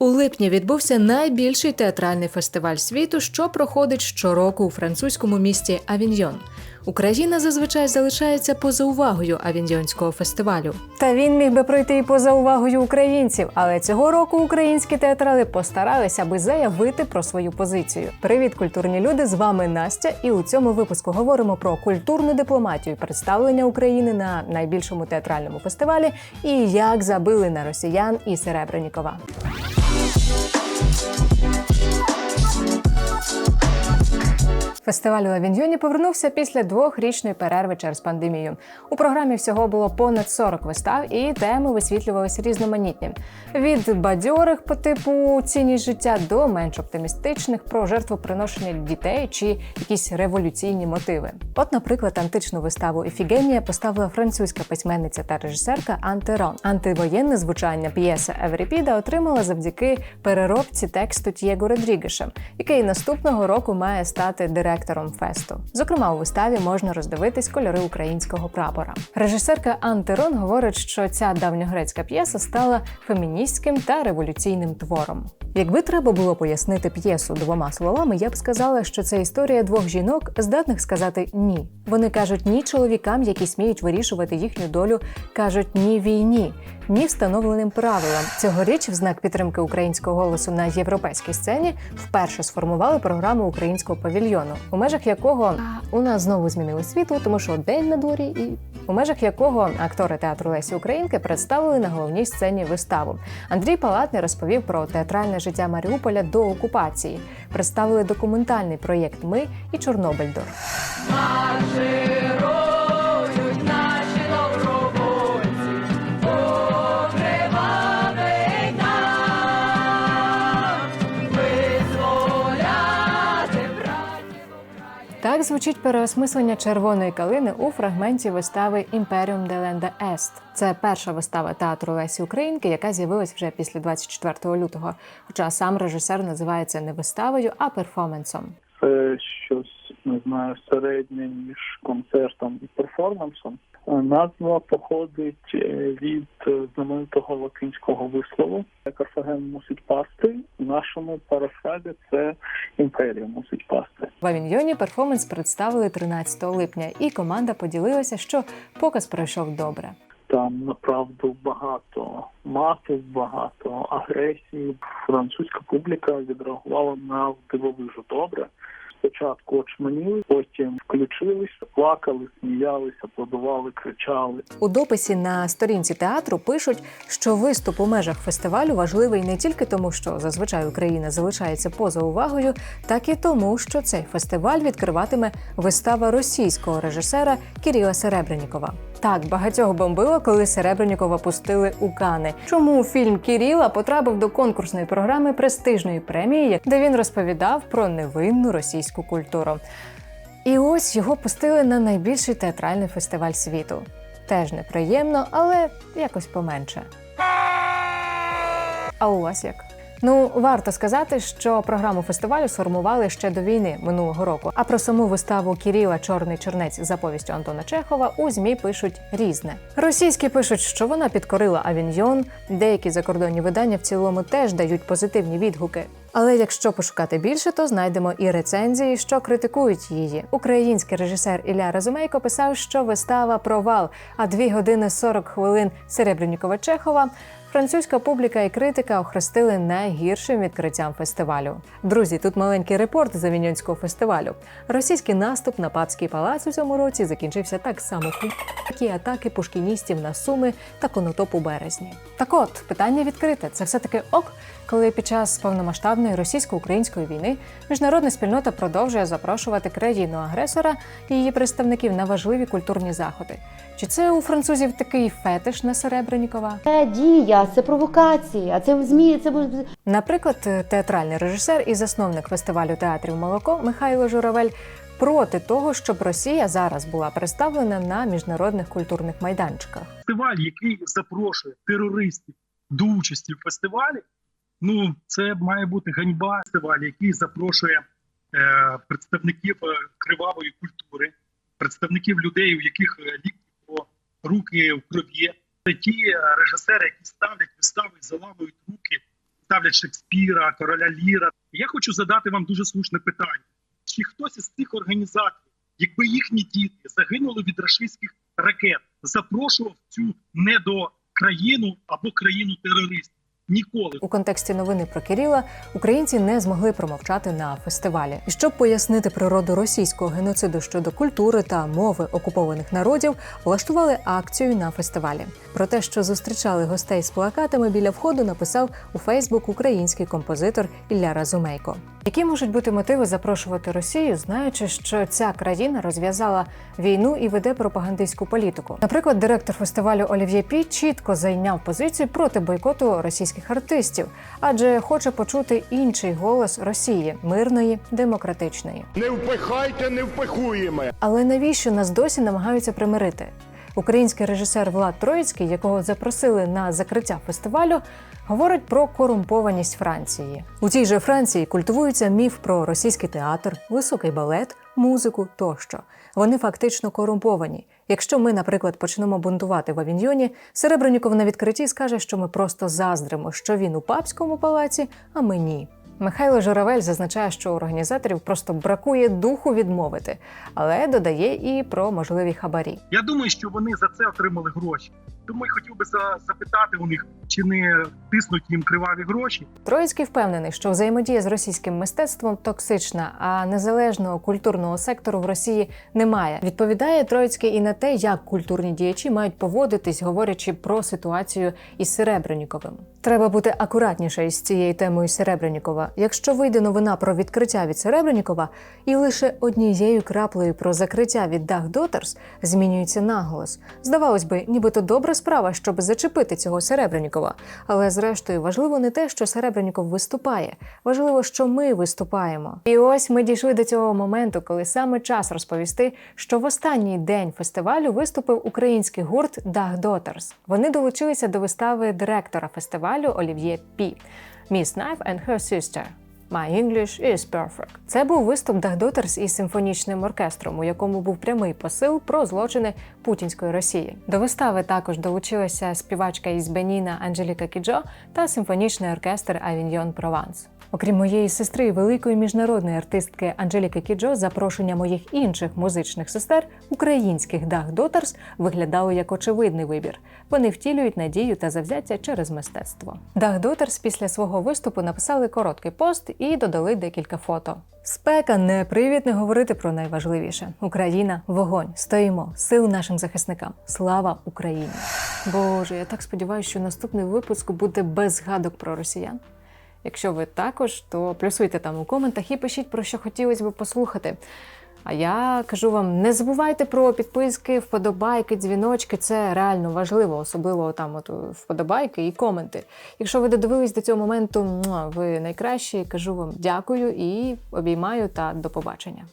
У липні відбувся найбільший театральний фестиваль світу, що проходить щороку у французькому місті Авіньйон. Україна зазвичай залишається поза увагою авіньйонського фестивалю. Та він міг би пройти і поза увагою українців, але цього року українські театрали постаралися, аби заявити про свою позицію. Привіт, культурні люди! З вами Настя, і у цьому випуску говоримо про культурну дипломатію, представлення України на найбільшому театральному фестивалі і як забили на росіян і Серебренікова. you Фестиваль у Авіньйоні повернувся після двохрічної перерви через пандемію. У програмі всього було понад 40 вистав, і теми висвітлювалися різноманітні: від бадьорих по типу цінність життя до менш оптимістичних про жертвоприношення дітей чи якісь революційні мотиви. От, наприклад, античну виставу Ефігенія поставила французька письменниця та режисерка Антерон. Антивоєнне звучання п'єси Евріпіда отримала завдяки переробці тексту Т'єго Родрігеша, який наступного року має стати директором фесту. Зокрема, у виставі можна роздивитись кольори українського прапора. Режисерка Анте Рон говорить, що ця давньогрецька п'єса стала феміністським та революційним твором. Якби треба було пояснити п'єсу двома словами, я б сказала, що це історія двох жінок, здатних сказати ні. Вони кажуть ні чоловікам, які сміють вирішувати їхню долю, кажуть ні війні, ні встановленим правилам. Цьогоріч, в знак підтримки українського голосу на європейській сцені, вперше сформували програму українського павільйону, у межах якого у нас знову змінили світло, тому що день на дворі, і у межах якого актори театру Лесі Українки представили на головній сцені виставу. Андрій Палатний розповів про театральне життя Маріуполя до окупації. Представили документальний проєкт Ми і Чорнобильдор. Так звучить переосмислення червоної калини у фрагменті вистави Імперіум де Ленда Ест. Це перша вистава театру Лесі Українки, яка з'явилась вже після 24 лютого. Хоча сам режисер називає це не виставою, а перформансом. це щось не знаю середнє між концертом і перформансом. Е, Назва походить е, від е, знаменитого латинського вислову Карфаген мусить пасти. В нашому парафразі це імперія мусить пасти. В Авіньйоні перформанс представили 13 липня, і команда поділилася, що показ пройшов добре. Там направду багато матів, багато агресії. Французька публіка відреагувала на дивовижу добре. Спочатку очманіли, потім включились, плакали, сміялися, аплодували, кричали. У дописі на сторінці театру пишуть, що виступ у межах фестивалю важливий не тільки тому, що зазвичай Україна залишається поза увагою, так і тому, що цей фестиваль відкриватиме вистава російського режисера Кіріла Серебренікова. Так багатьох бомбило, коли Серебренікова пустили у Кани. Чому фільм Кіріла потрапив до конкурсної програми престижної премії, де він розповідав про невинну російську культуру. І ось його пустили на найбільший театральний фестиваль світу. Теж неприємно, але якось поменше. А у вас як? Ну, варто сказати, що програму фестивалю сформували ще до війни минулого року. А про саму виставу Кіріла Чорний чернець за повістю Антона Чехова у змі пишуть різне. Російські пишуть, що вона підкорила авіньйон. Деякі закордонні видання в цілому теж дають позитивні відгуки. Але якщо пошукати більше, то знайдемо і рецензії, що критикують її. Український режисер Ілля Разумейко писав, що вистава провал, а 2 години 40 хвилин Серебрянікова Чехова. Французька публіка і критика охрестили найгіршим відкриттям фестивалю. Друзі, тут маленький репорт з Авіньонського фестивалю. Російський наступ на папський палац у цьому році закінчився так само, як і атаки пушкіністів на суми та конотоп у березні. Так от питання відкрите: це все таки ок, коли під час повномасштабної російсько-української війни міжнародна спільнота продовжує запрошувати країну-агресора і її представників на важливі культурні заходи. Чи це у французів такий фетиш на Серебренікова? Це дія, це провокація, це змі, це Наприклад, театральний режисер і засновник фестивалю театрів Молоко Михайло Журавель проти того, щоб Росія зараз була представлена на міжнародних культурних майданчиках. фестиваль, який запрошує терористів до участі в фестивалі. Ну це має бути ганьба фестивалю, який запрошує е, представників е, кривавої культури, представників людей, у яких е, лікті по руки в крові. Це ті е, режисери, які ставлять вистави заламують руки ставлять Шекспіра, короля Ліра. Я хочу задати вам дуже слушне питання: чи хтось із цих організаторів, якби їхні діти загинули від рашистських ракет, запрошував цю недокраїну або країну терористів? Ніколи. У контексті новини про Кирила українці не змогли промовчати на фестивалі. І щоб пояснити природу російського геноциду щодо культури та мови окупованих народів, влаштували акцію на фестивалі. Про те, що зустрічали гостей з плакатами біля входу, написав у Фейсбук український композитор Ілля Разумейко. Які можуть бути мотиви запрошувати Росію, знаючи, що ця країна розв'язала війну і веде пропагандистську політику? Наприклад, директор фестивалю Олів'є Пі чітко зайняв позицію проти бойкоту російських артистів, адже хоче почути інший голос Росії мирної, демократичної. Не впихайте, не впихуємо. Але навіщо нас досі намагаються примирити? Український режисер Влад Троїцький, якого запросили на закриття фестивалю, говорить про корумпованість Франції. У тій же Франції культивується міф про російський театр, високий балет, музику тощо. Вони фактично корумповані. Якщо ми, наприклад, почнемо бунтувати в Авіньйоні, Серебреніков на відкритті скаже, що ми просто заздримо, що він у папському палаці, а ми ні. Михайло Журавель зазначає, що організаторів просто бракує духу відмовити, але додає і про можливі хабарі. Я думаю, що вони за це отримали гроші. Тому я хотів би за- запитати у них, чи не тиснуть їм криваві гроші. Троїцький впевнений, що взаємодія з російським мистецтвом токсична, а незалежного культурного сектору в Росії немає. Відповідає Троїцький і на те, як культурні діячі мають поводитись, говорячи про ситуацію із Серебренніковим. Треба бути акуратніше із цією темою Серебреннікова. Якщо вийде новина про відкриття від Серебреннікова, і лише однією краплею про закриття від Дах Дотерс змінюється наголос. Здавалось би, нібито добра справа, щоб зачепити цього Серебреннікова. Але зрештою важливо не те, що Серебренніков виступає, важливо, що ми виступаємо. І ось ми дійшли до цього моменту, коли саме час розповісти, що в останній день фестивалю виступив український гурт Дах Дотерс. Вони долучилися до вистави директора фестивалю Олів'є Пі Miss Knife and Her Sister. My English is perfect. Це був виступ Дагдотерс із симфонічним оркестром, у якому був прямий посил про злочини путінської Росії. До вистави також долучилася співачка із Беніна Анджеліка Кіджо та симфонічний оркестр Авіньйон Прованс. Окрім моєї сестри, великої міжнародної артистки Анджеліки Кіджо, запрошення моїх інших музичних сестер, українських Дах Дотерс, виглядало як очевидний вибір. Вони втілюють надію та завзяття через мистецтво. Дах Дотерс після свого виступу написали короткий пост і додали декілька фото. Спека не привід не говорити про найважливіше. Україна, вогонь. Стоїмо. Сил нашим захисникам. Слава Україні! Боже, я так сподіваюся, що наступний випуск буде без згадок про росіян. Якщо ви також, то плюсуйте там у коментах і пишіть про що хотілося б послухати. А я кажу вам, не забувайте про підписки, вподобайки, дзвіночки. Це реально важливо, особливо там от вподобайки і коменти. Якщо ви додивились до цього моменту, ви найкращі. Кажу вам дякую і обіймаю та до побачення.